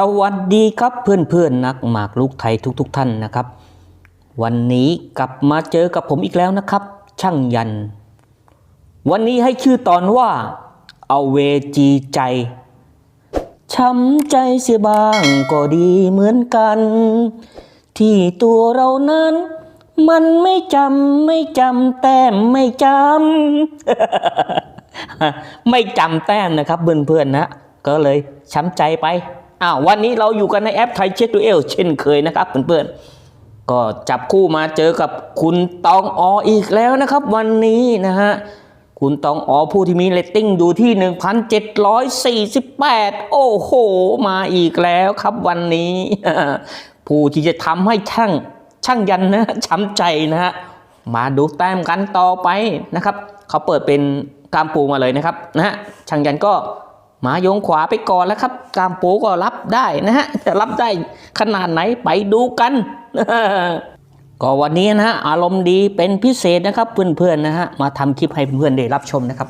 สวัสดีครับเพื่อนๆนักหมากลูกไทยทุกๆทท่านนะครับ วันนี้กลับมาเจอกับผมอีกแล้วนะครับ ช่างยัน วันนี้ให้ชื่อตอนว่าเอาเวจีใจช้ำใจเสียบ้างก็ดีเหมือนกัน ที่ตัวเรานั้น มันไม่จำไม่จำแต้มไม่จำไม่จำแต้มนะครับเพื่อนๆนะ ก็เลยช้ำใจไป อ้าววันนี้เราอยู่กันในแอปไทยเช็คดูเอลเช่นเคยนะครับเพื่อนๆก็จับคู่มาเจอกับคุณตองออีกแล้วนะครับ วันนี้นะฮะคุณตองออผู้ที่มีเรตติ้งอยู่ที่ 1,748 โอ้โห มาอีกแล้วครับวันนี้ ผู้ที่จะทำให้ช่างช่างยันนะช้ำใจนะฮะมาดูแต้มกันต่อไปนะครับ เขาเปิดเป็นกามปูมาเลยนะครับนะฮะช่างยันก็ มาโยงขวาไปก่อนแล้วครับ กามปูก็รับได้นะฮะจะรับได้ขนาดไหนไปดูกัน ก็วันนี้นะฮะอารมณ์ดีเป็นพิเศษนะครับเพื่อนๆนะฮะมาทำคลิปให้เพื่อนๆได้รับชมนะครับ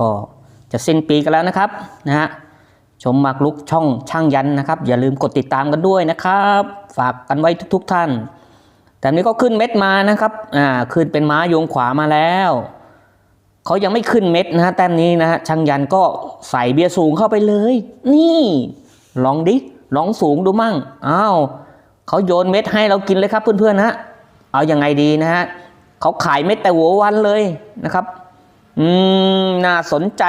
ก็จะสิ้นปีกันแล้วนะครับนะฮะชมมากลุกช่องช่างยันนะครับ อย่าลืมกดติดตามกันด้วยนะครับ ฝากกันไว้ทุก ๆ ท่าน แต่นี้ก็ขึ้นเม็ดมานะครับอ่าขึ้นเป็นม้าโยงขวามาแล้ว เขายังไม่ขึ้นเม็ดนะฮะแต้มนี้นะฮะช่างยันก็ใส่เบียร์สูงเข้าไปเลย นี่ลองดิลองสูงดูมั่งอ้าวเขาโยนเม็ดให้เรากินเลยครับเพื่อนๆนะฮะเอาอยัางไงดีนะฮะเขาขายเม็ดแต่หัววันเลยนะครับอืมน่าสนใจ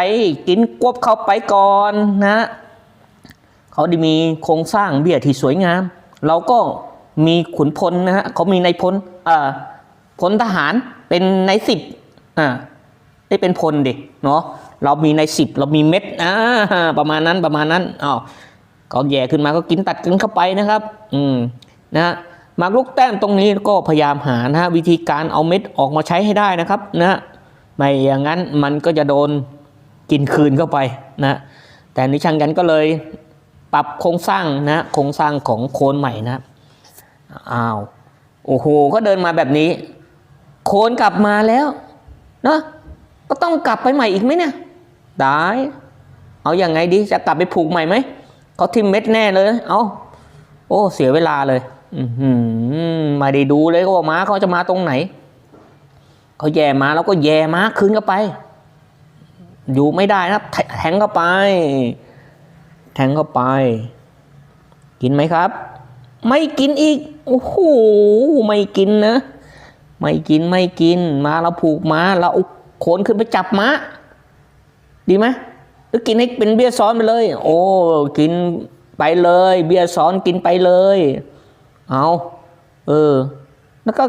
กินกวบเข้าไปก่อนนะเขาด้มีโครงสร้างเบี้ยที่สวยงาม เราก็มีขุนพลนะฮะเขามีในายพลอ่าพลทหารเป็นในายสิบอ่า ได้เป็นพลดิเนาะเรามีในสิบเรามีเม็ดอ่าประมาณนั้นประมาณนั้นอ้าวก็แย่ขึ้นมาก็กินตัดกันเข้าไปนะครับ อืมนะฮะหมากลูกแต้มตรงนี้ก็พยายามหานะฮะวิธีการเอาเม็ดออกมาใช้ให้ได้นะครับนะฮะไม่อย่างนั้นมันก็จะโดนกินคืนเข้าไปนะแต่นิช่างกันก็เลยปรับโครงสร้างนะโครงสร้างของโคนใหม่นะอ้าวโอ้โหก็เดินมาแบบนี้ โคนกลับมาแล้ว เนาะ ก็ต้องกลับไปใหม่อีกไหมเนี่ยได้เอาอย่างไงดีจะกลับไปผูกใหม่ไหมเขาทิมเม็ดแน่เลย เอาโอ้ เสียเวลาเลย อือหือไม่ได้ดูเลยว่าม้าเขาจะมาตรงไหนเขาแย่มาแล้วก็แย่มาคืนเข้าไป อยู่ไม่ได้นะแทแทงเข้าไป แทงเข้าไป กินไหมครับ ไม่กินอีกโอ้โหไม่กินนะ ไม่กินไม่กิน มาเราผูกม้าเราเอา โขนขึ้นไปจับม้าดีไหมหรือกินให้เป็นเบี้ยซ้อนไปเลย โอ้ กินไปเลย เบี้ยซ้อนกินไปเลย เอาเออ แล้วก็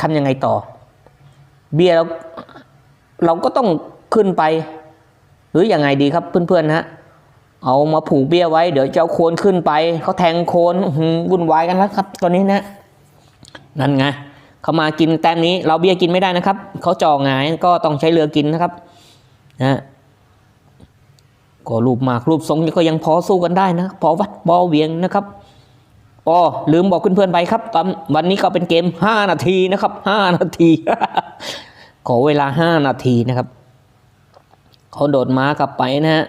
ทำยังไงต่อ เบี้ยเราเราก็ต้องขึ้นไป หรืออยังไงดีครับเพื่อนๆนะเอามาผูกเบี้ยไว้ เดี๋ยวจะเอาโคนขึ้นไป เขาแทงโคนวุ่นวายกันแล้วครับ ตอนนี้นะ นั่นไง เขามากินแต้มนี้ เราเบียกินไม่ได้นะครับ เขาจ่อหงายก็ต้องใช้เรือกินนะครับนะก็รูปหมากรูปทรงนี่ก็ยังพอสู้กันได้นะ พอวัดบอเวียงนะครับอ๋อลืมบอกเพื่อนๆไปครับตอนวันนี้ก็เป็นเกม 5 นาทีนะครับ 5 นาที ขอเวลา 5 นาทีนะครับเขาโดดม้ากลับไปนะฮะ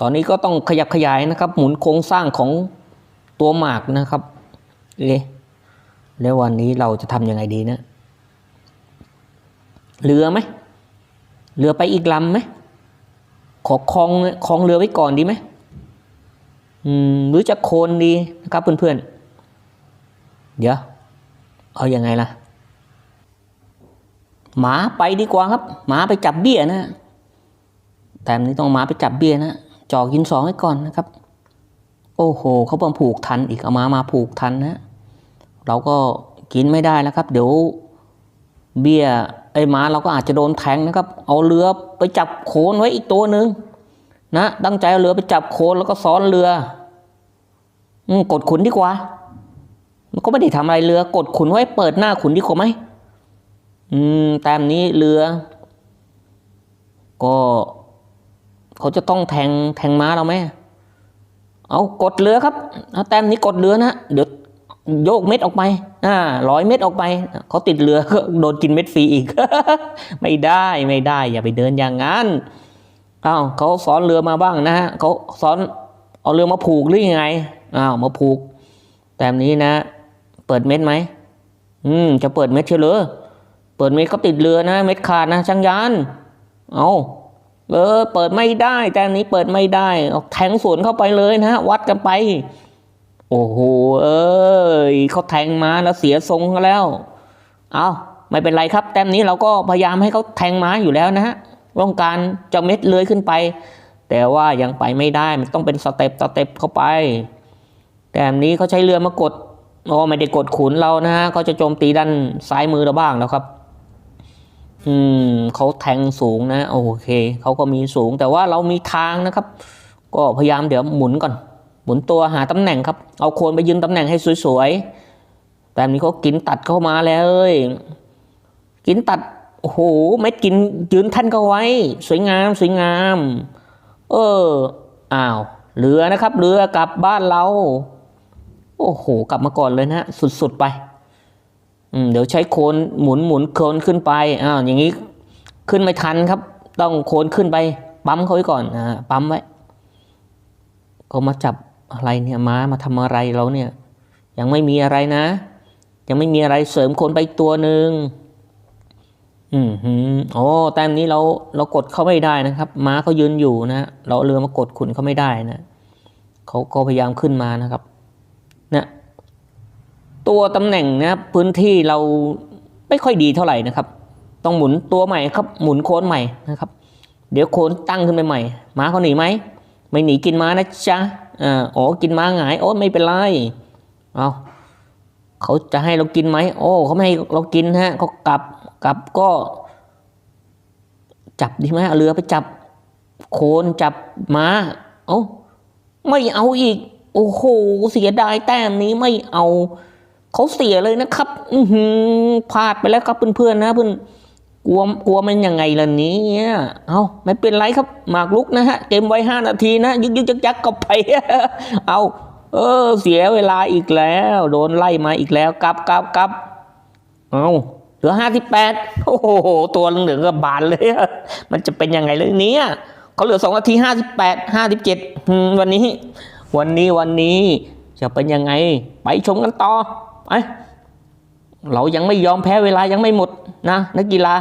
ตอนนี้ก็ต้องขยับขยายนะครับ หมุนโครงสร้างของตัวหมากนะครับเอ๊ แล้ววันนี้เราจะทำยังไงดีนะ เรือไหมเรือไปอีกลำไหมขอคลองคลองเรือไว้ก่อนดีไหมอืมหรือจะโคนดีนะครับเพื่อนๆ เดี๋ยว เอาอยัางไงล่ะ หมาไปดีกว่าครับ หมาไปจับเบี้ยนะ แต่อันนี้ต้องหมาไปจับเบี้ยนะจอกินสองให้ก่อนนะครับ โอ้โหเขาเพิ่มผูกทันอีกเอามามาผูกทันนะ เราก็กินไม่ได้แล้วครับ เดี๋ยวเบี้ยไอ้หมาเราก็อาจจะโดนแทงนะครับ เอาเรือไปจับโคนไว้อีกตัวหนึ่งนะตั้งใจเอาเรือไปจับโคนแล้วก็ซ้อนเรืออืกดขุนดีกว่า มันก็ไม่ได้ทำอะไรเรือกดขุนไว้เปิดหน้าขุนดีกว่าไหมอืมแต้มนี้เรือ ก็เขาจะต้องแทงแทงม้าเราไหมเอากดเรือครับเอาแต้มนี้กดเรือนะเดี๋ยว โยกเม็ดออกไปอ่าร้อยเม็ดออกไปเขาติดเรือก็โดนกินเม็ดฟรีอีก ไม่ได้ไม่ได้ อย่าไปเดินอย่างนั้นอ้าวเขาสอนเรือมาบ้างนะฮะเขาสอนเอาเรือมาผูกหรือยังไงอ้าวมาผูก แบบนี้นะ เปิดเม็ดไหมอืมจะเปิดเม็ดเชียวเหรอเปิดเม็ดก็ติดเรือนะ เม็ดขาดนะช่างยันเอาเออเปิดไม่ได้ แต่นี้เปิดไม่ได้ เอาแทงสวนเข้าไปเลยนะวัดกันไป โอ้โหเอ้ เขาแทงมาแล้วเสียทรงเขาแล้ว เอาไม่เป็นไรครับ แต้มนี้เราก็พยายามให้เขาแทงม้าอยู่แล้วนะฮะต้องการจะเม็ดเลื้อยขึ้นไป แต่ว่ายังไปไม่ได้มันต้องเป็นสเต็ปสเต็ปเข้าไป แต้มนี้เขาใช้เรือมากดโอ้ไม่ได้กดขุนเรานะฮะเขาจะโจมตีด้านซ้ายมือเราบ้างแล้วครับ อืมเขาแทงสูงนะ โอเคเขาก็มีสูงแต่ว่าเรามีทางนะครับ ก็พยายามเดี๋ยวหมุนก่อน หมุนตัวหาตำแหน่งครับ เอาโคนไปยืนตำแหน่งให้สวยๆแต่นี้เขากินตัดเข้ามาแล้วเอ้ยกินตัดโอ้โหเม็ดกินยืนท่านก็ไว้ สวยงามสวยงาม เอออ้าวเรือนะครับเรือกลับบ้านเรา โอ้โห กลับมาก่อนเลยนะฮะสุดๆไปอืมเดี๋ยวใช้โคนหมุนหมุนโคนขึ้นไปอ้าวอย่างนี้ขึ้นไม่ทันครับ ต้องโคนขึ้นไปปั๊มเขาไว้ก่อนอ่าปั๊มไว้ก็มาจับ อะไรเนี่ยม้ามาทำอะไรเราเนี่ย ยังไม่มีอะไรนะ ยังไม่มีอะไรเสริมคนไปตัวหนึ่งอืมหืมโอ้แต้มนี้เราเรากดเขาไม่ได้นะครับ ม้าเขายืนอยู่นะ เราเรือมากดขุนเขาไม่ได้นะเขาก็พยายามขึ้นมานะครับเนี่ยตัวตำแหน่งนะพื้นที่เราไม่ค่อยดีเท่าไหร่นะครับ ต้องหมุนตัวใหม่ครับ หมุนโค้นใหม่นะครับ เดี๋ยวโค้นตั้งขึ้นไปใหม่ ม้าเขาหนีไหมไม่หนีกินม้านะจ๊ะ อ่าอ๋อกินม้าหงายโอ้ไม่เป็นไรเอาเขาจะให้เรากินไหมโอ้เขาไม่ให้เรากินฮะเขากลับกลับก็ จับดีไหมเอาเรือไปจับ โคนจับม้า เอ้าไม่เอาอีก โอ้โหเสียดายแต้มนี้ไม่เอาเขาเสียเลยนะครับ อือหือพลาดไปแล้วครับเพื่อนๆนะเพื่อน กลัวกลัวมันยังไงล่ะนี้เอาไม่เป็นไรครับ หมากลุกนะฮะ เกมไว้ห้านาทีนะ ยึกยึกยักยักก็ไป เอาเออ เสียเวลาอีกแล้ว โดนไล่มาอีกแล้วกลับกลับกลับเอาเหลือห้าสิบแปดโอ้โห ตัวเหลืองก็บานเลย มันจะเป็นยังไงเลยเนี้ยเขาเหลือสองนาทีห้าสิบแปดห้าสิบเจ็ดวันนี้ วันนี้วันนี้จะเป็นยังไง ไปชมกันต่อไป เรายังไม่ยอมแพ้เวลายังไม่หมดนะนักกีฬา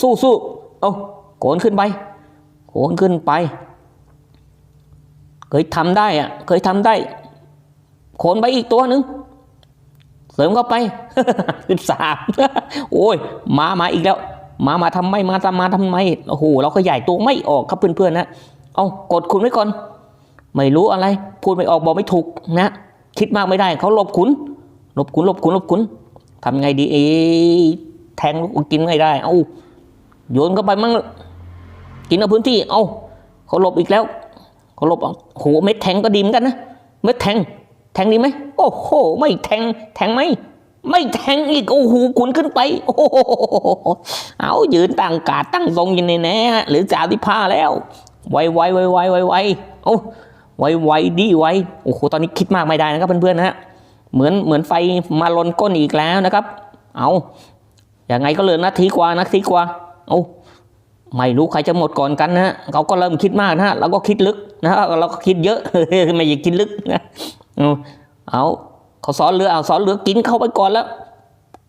สู้สู้เอาโขนขึ้นไปโขนขึ้นไป เคยทำได้อะเคยทำได้ โขนไปอีกตัวหนึ่งเสริมเข้าไปสามโอ้ยมามาอีกแล้ว มามาทำไมมาทำมาทำไมโอ้โหเราขยายตัวไม่ออกครับเพื่อนๆนะเอากดคุณไว้ก่อน ไม่รู้อะไร พูดไม่ออกบอกไม่ถูกนะ คิดมากไม่ได้เขาหลบขุนหลบขุนหลบขุนหลบขุน ทำไงดีเอแทงลูกกินไม่ได้ เอาโยนเข้าไปมั่งกินเอาพื้นที่ เอาเขาหลบอีกแล้วเขาหลบเอาโหเม็ดแทงก็ดีเหมือนกันนะเม็ดแทง แทงดีไหมโอ้โห ไม่แทง แทงไหมไม่แทงอีกโอ้โหขุนขึ้นไป โอ้โหเอายืนตั้งกาดตั้งทรงยินในแน่หรือจ่าที่ผ้าแล้ว ไวไวไวไวไวไวเอาไวไวดีไวโอ้โหตอนนี้คิดมากไม่ได้นะครับเพื่อนๆนะฮะ เหมือนเหมือนไฟมาลนก้นอีกแล้วนะครับ เอาอย่างไงก็เหลือนาทีกว่านาทีกว่าเอาไม่รู้ใครจะหมดก่อนกันนะฮะเขาก็เริ่มคิดมากนะฮะเราก็คิดลึกนะฮะเราก็คิดเยอะไม่อยากคิดลึกนะเอาเอาเขาสอนเรือเอาสอนเรือกินเข้าไปก่อนแล้ว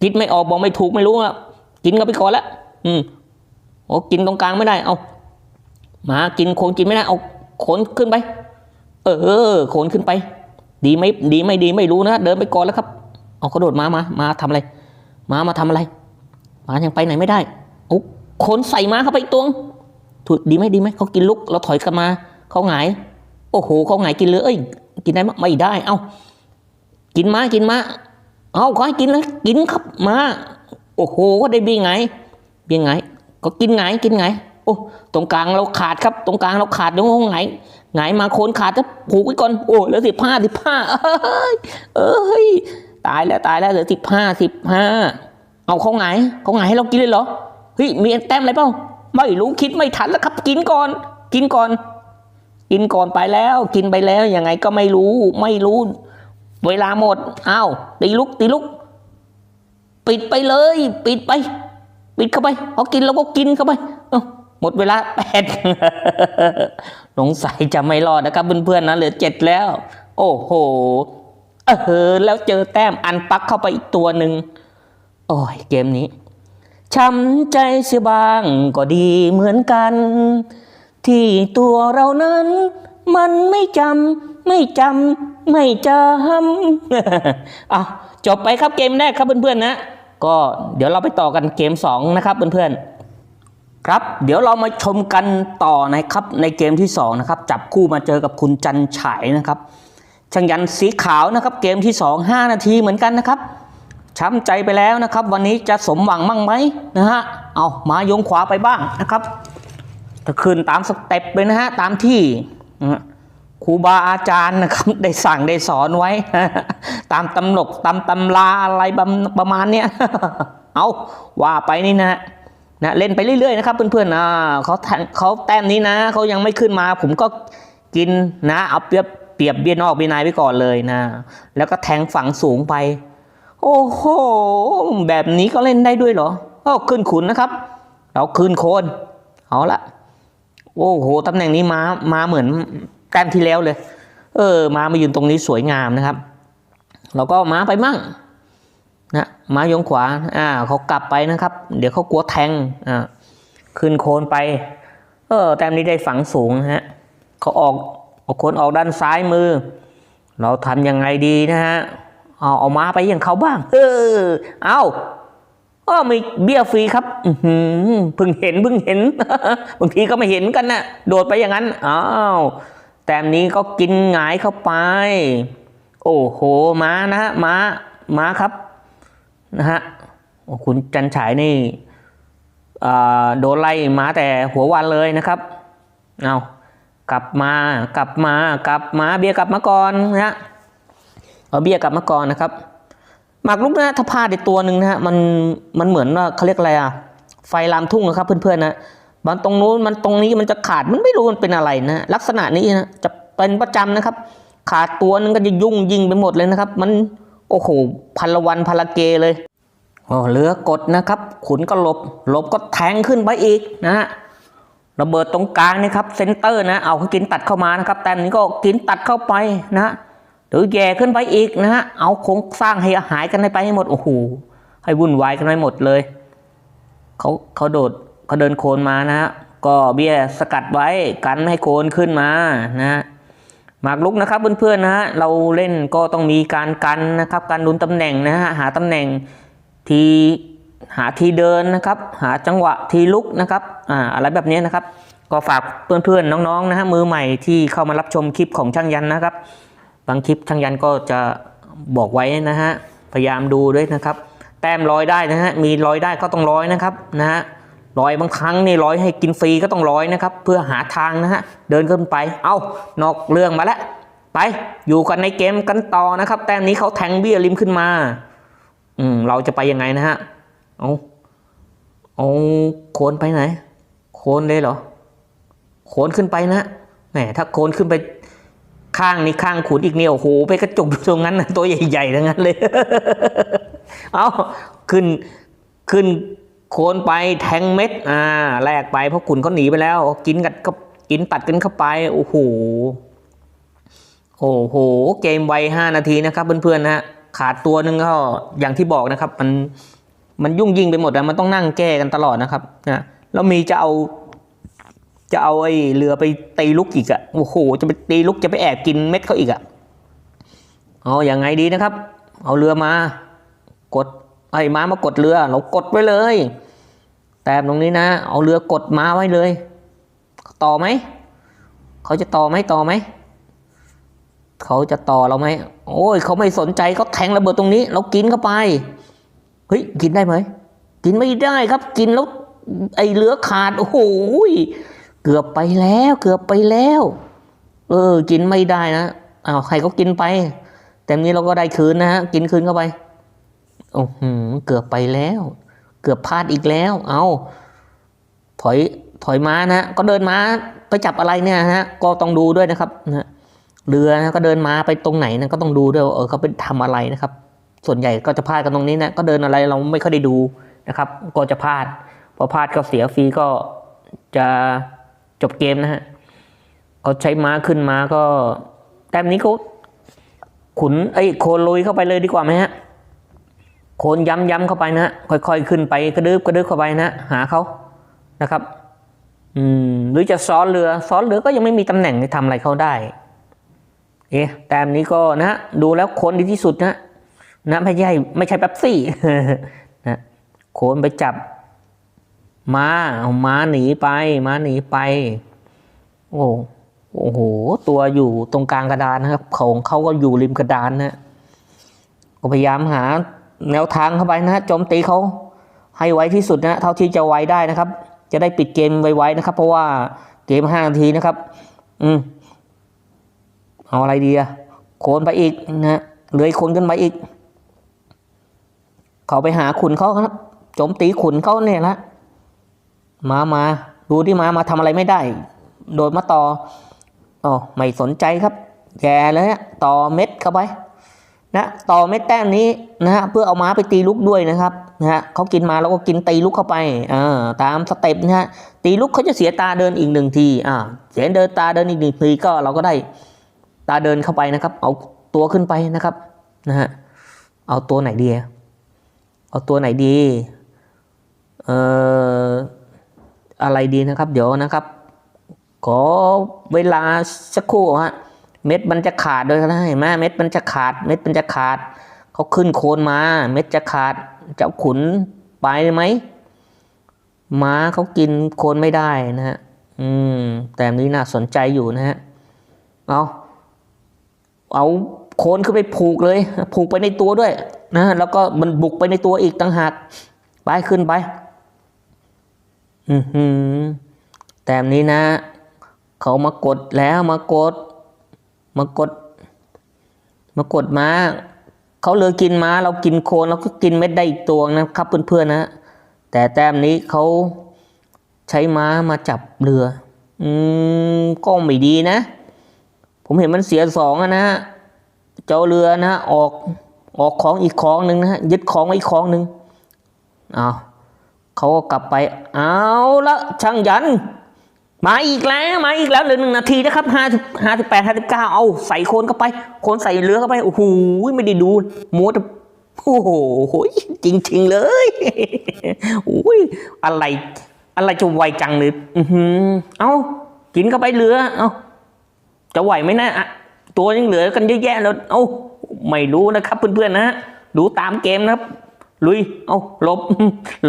คิดไม่ออกบอกไม่ถูกไม่รู้อะกินเข้าไปก่อนแล้ว อืมโอ้กินตรงกลางไม่ได้ เอาหมากินโคนกินไม่ได้เอาโคนขึ้นไป เออโคนขึ้นไป ดีไม่ดีไม่ดีไม่รู้นะ เดินไปก่อนแล้วครับเอากระโดดมามามาทำอะไรมามาทำอะไรมายังไปไหนไม่ได้โอ้คนใส่มาเข้าไปตวงถูกดีไหมดีไหมเขากินลุกเราถอยกลับมาเขาหงายโอ้โหเขาหงายกินเลยเอ้ยกินได้ไหมไม่ได้ เอากินมากินมาเอาเขาให้กินแล้วกินครับมาโอ้โหก็ได้บีไงบีไงก็กินไงกินไงโอ้ตรงกลางเราขาดครับ ตรงกลางเราขาดตรงไง ไงมาโคนขาดจะผูกไว้ก่อน โอ้เหลือสิบห้าสิบห้าเอ้ยตายแล้วตายแล้วเหลือสิบห้าสิบห้าเอาเขาไงเขาไงให้เรากินเลยเหรอเฮ้ยมีแต้มอะไรเปล่าไม่รู้คิดไม่ทันแล้วครับ กินก่อน กินก่อน กินก่อนไปแล้ว กินไปแล้วยังไงก็ไม่รู้ ไม่รู้ เวลาหมดอ้าวตีลุกตีลุก ปิดไปเลย ปิดไป ปิดเข้าไปเขากินเราก็กินเข้าไป หมดเวลาแปดสงสัยจะไม่รอดนะครับเพื่อนๆนะเหลือเจ็ดแล้ว โอ้โห เออแล้วเจอแต้มอันปักเข้าไปอีกตัวหนึ่งโอ้ยเกมนี้ช้ำใจเสียบ้างก็ดีเหมือนกัน ที่ตัวเรานั้น มันไม่จำไม่จำไม่จำอะจบไปครับเกมแรกครับเพื่อนๆนะ ก็เดี๋ยวเราไปต่อกันเกม 2 นะครับเพื่อนๆ ครับเดี๋ยวเรามาชมกันต่อนะครับในเกมที่2นะครับจับคู่มาเจอกับคุณจันฉายนะครับช่างยันสีขาวนะครับเกมที่ 2 5 นาทีเหมือนกันนะครับช้ำใจไปแล้วนะครับ วันนี้จะสมหวังบ้างไหมนะฮะเอามายงขวาไปบ้างนะครับถ้าขึ้นตามสเต็ปเลยนะฮะตามที่ครูบาอาจารย์นะครับได้สั่งได้สอนไว้ ตามตำหนกตามตำราอะไรประประมาณเนี้ยเอาว่าไปนี่นะฮะ นะเล่นไปเรื่อยๆนะครับเพื่อนๆอ่าเขาแทงเขาแต้มนี้นะเขายังไม่ขึ้นมา ผมก็กินนะเอาเปรียบเปรียบเบี้ยนอกเบี้ยในไปก่อนเลยนะ แล้วก็แทงฝังสูงไป โอ้โหแบบนี้ก็เล่นได้ด้วยเหรอโอ้ขึ้นขุนนะครับ เราขึ้นโคนเอาละโอ้โหตำแหน่งนี้มามาเหมือนแต้มที่แล้วเลย เออ มามายืนตรงนี้สวยงามนะครับ เราก็มาไปมั่ง นะมายงขวาอ่าเขากลับไปนะครับ เดี๋ยวเขากลัวแทงอ่าขึ้นโคนไป เออแต้มนี้ได้ฝังสูงนะฮะเขาออกเอาโคนออกด้านซ้ายมือ เราทำยังไงดีนะฮะเอาเอามาไปอย่างเขาบ้าง เออ เอาก็มีเบี้ยฟรีครับอืเพิ่งเห็นเพิ่งเห็น บางทีก็ไม่เห็นกันนะโดดไปอย่างนั้น อ้าวแต้มนี้ก็กินหงายเข้าไป โอ้โหมานะฮะมามาครับ นะฮะคุณจันฉายนี่โดนไล่มาแต่หัววันเลยนะครับ เอากลับมากลับมากลับมาเบียกลับมาก่อนนะฮะเอาเบียกลับมาก่อนนะครับหมากรุกนะถ้าพลาดในตัวหนึ่งนะฮะมันมันเหมือนว่าเขาเรียกอะไรอะไฟลามทุ่งนะครับ เพื่อนๆนะมันตรงนู้นมันตรงนี้มันจะขาดมันไม่รู้มันเป็นอะไรนะลักษณะนี้นะจะเป็นประจำนะครับ ขาดตัวนึงก็จะยุ่งยิงไปหมดเลยนะครับ มัน โอ้โหพันละวันพันละเกเลยโอ้เหลือกดนะครับ ขุนก็หลบหลบก็แทงขึ้นไปอีกนะฮะระเบิดตรงกลางนี่ครับเซนเตอร์นะเอากินตัดเข้ามานะครับแต่นี้ก็กินตัดเข้าไปนะฮะหรือแย่ขึ้นไปอีกนะฮะเอาโครงสร้างให้หายกันไปให้หมดโอ้โหให้วุ่นวายกันไปหมดเลยเขาเขาโดดเขาเดินโคนมานะฮะก็เบี้ยสกัดไว้กันไม่ให้โคนขึ้นมานะฮะ หมากลุกนะครับเพื่อนๆนะฮะเราเล่นก็ต้องมีการกันนะครับ การดุนตำแหน่งนะฮะหาตำแหน่งทีหาทีเดินนะครับ หาจังหวะทีลุกนะครับอ่าอะไรแบบนี้นะครับ ก็ฝากเพื่อนๆน้องๆนะฮะมือใหม่ที่เข้ามารับชมคลิปของช่างยันนะครับ บางคลิปช่างยันก็จะบอกไว้นะฮะพยายามดูด้วยนะครับ แต้มร้อยได้นะฮะมีร้อยได้ก็ต้องร้อยนะครับนะฮะ ร้อยบางครั้งนี่ร้อยให้กินฟรีก็ต้องร้อยนะครับ เพื่อหาทางนะฮะเดินขึ้นไป เอานอกเรื่องมาแล้วไปอยู่กันในเกมกันต่อนะครับ แต้มนี้เขาแทงเบี้ยริมขึ้นมา อืมเราจะไปยังไงนะฮะเอาเอาโคนไปไหน โคนเลยเหรอ โคนขึ้นไปนะแหมถ้าโคนขึ้นไปข้างนี้ข้างขุนอีกเนี่ยโอ้โหไปกระจุกอยู่ตรงนั้นนะตัวใหญ่ๆทั้งนั้นเลย เอาขึ้นขึ้น โคนไปแทงเม็ดอ่าแลกไปเพราะขุนเขาหนีไปแล้วกินกันก็กินตัดกันเข้าไปโอ้โหโอ้โหเกมไวห้านาทีนะครับเพื่อนๆนะฮะขาดตัวหนึ่งก็อย่างที่บอกนะครับ มันมันยุ่งยิ่งไปหมดนะมันต้องนั่งแก้กันตลอดนะครับนะแล้วมีจะเอา จะเอาไอ้เรือไปตีลุกอีกอะโอ้โหจะไปตีลุกจะไปแอบกินเม็ดเขาอีกอะเอาอย่างไงดีนะครับ เอาเรือมา กดไอ้ม้ามากดเรือ เรากดไว้เลย แต้มตรงนี้นะ เอาเรือกดมาไว้เลย ต่อไหม เขาจะต่อไหมต่อไหม เขาจะต่อเราไหม โอ้ย เขาไม่สนใจเขาแทงระเบิดตรงนี้ เรากินเข้าไป เฮ้ย กินได้ไหม กินไม่ได้ครับ กินแล้วไอ้เหลือขาด โอ้โหยเกือบไปแล้ว เกือบไปแล้ว เออ กินไม่ได้นะอ้าวใครก็กินไป แต่นี้เราก็ได้คืนนะฮะ กินคืนเข้าไป โอ้โห เกือบไปแล้ว เกือบพลาดอีกแล้ว เอาถอยถอยมานะก็เดินมาไปจับอะไรเนี่ยนะฮะก็ต้องดูด้วยนะครับนะเรือนะก็เดินมาไปตรงไหนนะก็ต้องดูด้วยเออเขาไปทำอะไรนะครับ ส่วนใหญ่ก็จะพลาดกันตรงนี้นะก็เดินอะไรเราไม่ค่อยได้ดูนะครับ ก็จะพลาดพอพลาดก็เสียฟรีก็จะจบเกมนะฮะเขาใช้ม้าขึ้นมาก็แต้มนี้เขาขุนไอ้โคลุยเข้าไปเลยดีกว่าไหมฮะ โคนย้ำย้ำเข้าไปนะฮะค่อยๆขึ้นไปกระดึบกระดึบเข้าไปนะหาเขานะครับอืมหรือจะซ้อนเรือซ้อนเรือก็ยังไม่มีตำแหน่งที่ทำอะไรเขาได้ เอ๊ะแต้มนี้ก็นะฮะดูแล้วโคนดีที่สุดนะนะไม่ใช่ไม่ใช่แป๊บซี่นะโคนไปจับม้าเอาม้าหนีไปม้าหนีไป โอ้โอ้โห ตัวอยู่ตรงกลางกระดานนะครับของเขาก็อยู่ริมกระดานนะก็พยายามหา แนวทางเข้าไปนะฮะโจมตีเขาให้ไวที่สุดนะเท่าที่จะไวได้นะครับ จะได้ปิดเกมไวๆนะครับ เพราะว่าเกมห้านาทีนะครับ อืมเอาอะไรดีอะโคนไปอีกนะเลื้อยโคนขึ้นไปอีก เขาไปหาขุนเขาครับโจมตีขุนเขาเนี่ยละมามาดูที่มามาทำอะไรไม่ได้ โดนมาต่ออ๋อไม่สนใจครับแย่เลยฮะต่อเม็ดเข้าไป นะต่อเม็ดแต้มนี้นะฮะเพื่อเอาม้าไปตีลุกด้วยนะครับนะฮะเขากินมาแล้วก็กินตีลุกเข้าไปอ่าตามสเต็ปนะฮะตีลุกเขาจะเสียตาเดินอีกหนึ่งทีอ่าเสียเดินตาเดินอีกหนึ่งทีก็เราก็ได้ตาเดินเข้าไปนะครับ เอาตัวขึ้นไปนะครับนะฮะเอาตัวไหนดีเอาตัวไหนดีเอ่ออะไรดีนะครับ เดี๋ยวนะครับ ขอเวลาสักครู่ฮะ เม็ดมันจะขาดโดยนเห็นไหมเม็ดมันจะขาด เม็ดมันจะขาด เขาขึ้นโคนมา เม็ดจะขาด เจ้าขุนไปไหมม้าเขากินโคนไม่ได้นะฮะ อืม แต่นี้น่าสนใจอยู่นะฮะ เอา เอาโคนขึ้นไปผูกเลย ผูกไปในตัวด้วยนะแล้วก็มันบุกไปในตัวอีกต่างหาก ไปขึ้นไป อือหือ แต่อันนี้นะ เขามากดแล้วมากด มากดมากดม้าเขาเลยกินม้า เรากินโคนเราก็กินเม็ดได้อีกตัวนะครับเพื่อนๆนะ แต่แต้มนี้เขาใช้ม้ามาจับเรือ อืมก็ไม่ดีนะ ผมเห็นมันเสียสองอะนะเจ้าเรือนะ ออกออกของอีกของหนึ่งนะยึดของอีกของหนึ่งเอาเขาก็กลับไป เอาละช่างยัน มาอีกแล้วมาอีกแล้วเหลือหนึ่งนาทีนะครับห้าสิบห้าสิบแปดห้าสิบเก้าเอาใส่โคนเข้าไป โคนใส่เรือเข้าไป โอ้โหไม่ได้ดูมัวแต่โอ้โหจริง ๆ เลยโอ้ยอะไรอะไรจะไวจังเลยอือหือเอากินเข้าไปเรือ เอาจะไหวไหมนะอะตัวยังเหลือกันเยอะแยะแล้ว เอาไม่รู้นะครับ เพื่อนๆนะดูตามเกมนะครับ ลุย เอาลบ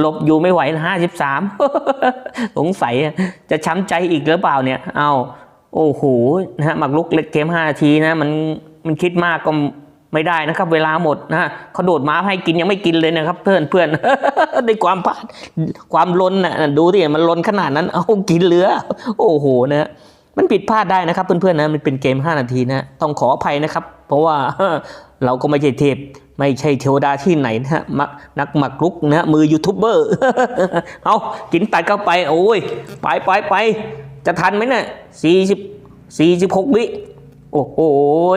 ลบอยู่ไม่ไหวห้าสิบสามสงสัยจะช้ำใจอีกหรือเปล่าเนี่ย เอาโอ้โหนะฮะหมักลุกเล็กเกมห้านาทีนะ มันมันคิดมากก็ไม่ได้นะครับ เวลาหมดนะฮะเขาโดดม้าให้กินยังไม่กินเลยนะครับ เพื่อนเพื่อนด้วยความพลาดความลนน่ะดูที่มันลนขนาดนั้น เอากินเหลือ โอ้โหนะมันผิดพลาดได้นะครับเพื่อนๆนะมันเป็นเกม 5 นาทีนะ ต้องขออภัยนะครับ เพราะว่าเราก็ไม่ใช่เทพ ไม่ใช่เทวดาที่ไหนนะฮะนักหมักลุกนะฮะมือยูทูบเบอร์ เอากินตัดเข้าไป โอ้ย ไปไปไปจะทันไหมเนี่ยสี่สิบสี่สิบหกวิ โอ้โห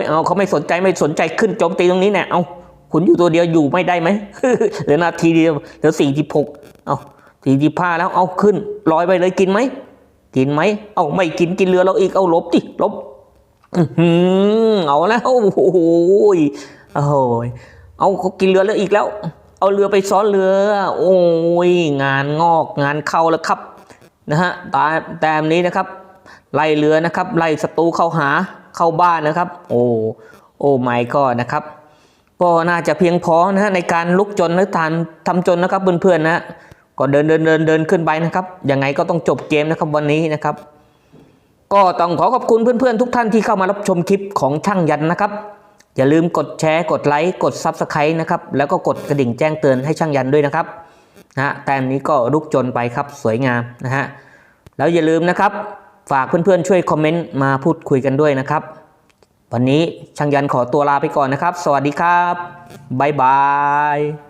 เอาเขาไม่สนใจไม่สนใจขึ้นโจมตีตรงนี้เนี่ยเอาคุณอยู่ตัวเดียวอยู่ไม่ได้ไหมเหลือนาทีเดียวเหลือสี่สิบหกเอาสี่สิบห้าแล้วเอาขึ้นลอยไปเลยกินไหมกินไหมเอาไม่กินกินเรือเราอีกเอาลบดิลบอืเอาแล้วโอ้โหยโอ้โหย เอาเขากินเรือแล้วอีกแล้ว เอาเรือไปซ้อนเรือ โอ้ยงานงอกงานเข้าแล้วครับนะฮะตาแต้มนี้นะครับ ไล่เรือนะครับไล่ศัตรูเข้าหาเข้าบ้านนะครับ โอ้โอ้ไม่ก็นะครับก็น่าจะเพียงพอนะฮะในการลุกจนหรือทานทำจนนะครับเพื่อนๆนะก็เดินเดินเดินเดินขึ้นไปนะครับยังไงก็ต้องจบเกมนะครับวันนี้นะครับ ก็ต้องขอขอบคุณเพื่อนๆทุกท่านที่เข้ามารับชมคลิปของช่างยันนะครับ อย่าลืมกดแชร์ กดไลค์ กด Subscribe นะครับ แล้วก็กดกระดิ่งแจ้งเตือนให้ช่างยันด้วยนะครับนะฮะแต้มนี้ก็ลุกจนไปครับสวยงามนะฮะแล้วอย่าลืมนะครับ ฝากเพื่อนๆช่วยคอมเมนต์มาพูดคุยกันด้วยนะครับ วันนี้ช่างยันขอตัวลาไปก่อนนะครับ สวัสดีครับบ๊ายบาย